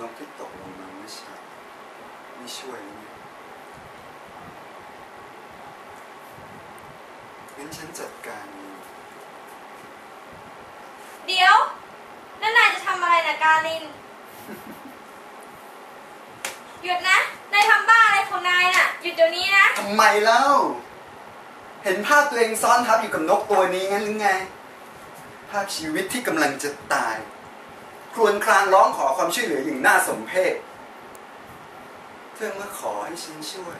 นกที่ตกลงมาเมื่อเช้าไม่ช่วยเลยเนี่ยงั้นฉันจัดการเองเดี๋ยวนั่นนายจะทำอะไรนะกาลิน หยุดนะ นายทำบ้าอะไรของนายน่ะ หยุดเดี๋ยวนี้นะ ทำไมเล่า เห็นภาพตัวเองซ้อนทับอยู่กับนกตัวนี้งั้นหรือไง ภาพชีวิตที่กำลังจะตาย ครวญครางร้องขอความช่วยเหลืออย่างน่าสมเพชเธอมาขอให้ฉันช่วย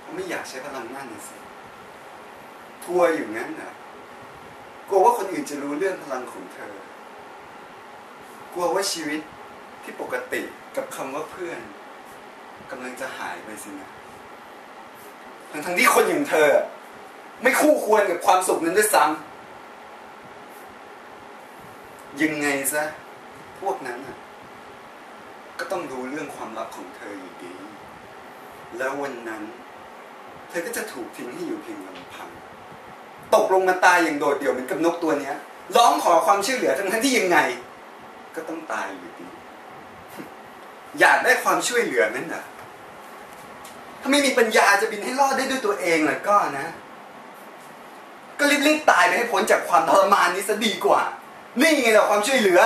เพราะไม่อยากใช้พลังนั่นสิกลัวอยู่งั้นเหรอกลัวว่าคนอื่นจะรู้เรื่องพลังของเธอ กลัวว่าชีวิตที่ปกติกับคำว่าเพื่อนกำลังจะหายไปสินะทั้งทั้งที่คนอย่างเธอ ไม่คู่ควรกับความสุขนั้นด้วยซ้ำยังไงซะ พวกนั้นน่ะก็ต้องรู้เรื่องความลับของเธออยู่ดี แล้ววันนั้น เธอก็จะถูกทิ้งให้อยู่เพียงลำพัง ตกลงมาตายอย่างโดดเดี่ยวเหมือนกับนกตัวเนี้ย ร้องขอความช่วยเหลือทั้งทั้งที่ยังไง ก็ต้องตายอยู่ดี อยากได้ความช่วยเหลือนั่นน่ะ ถ้าไม่มีปัญญาจะบินให้รอดได้ด้วยตัวเองล่ะก็นะ ก็รีบๆตายไปให้พ้นจากความทรมานนี้ซะดีกว่า นี่ไงเหรอความช่วยเหลือ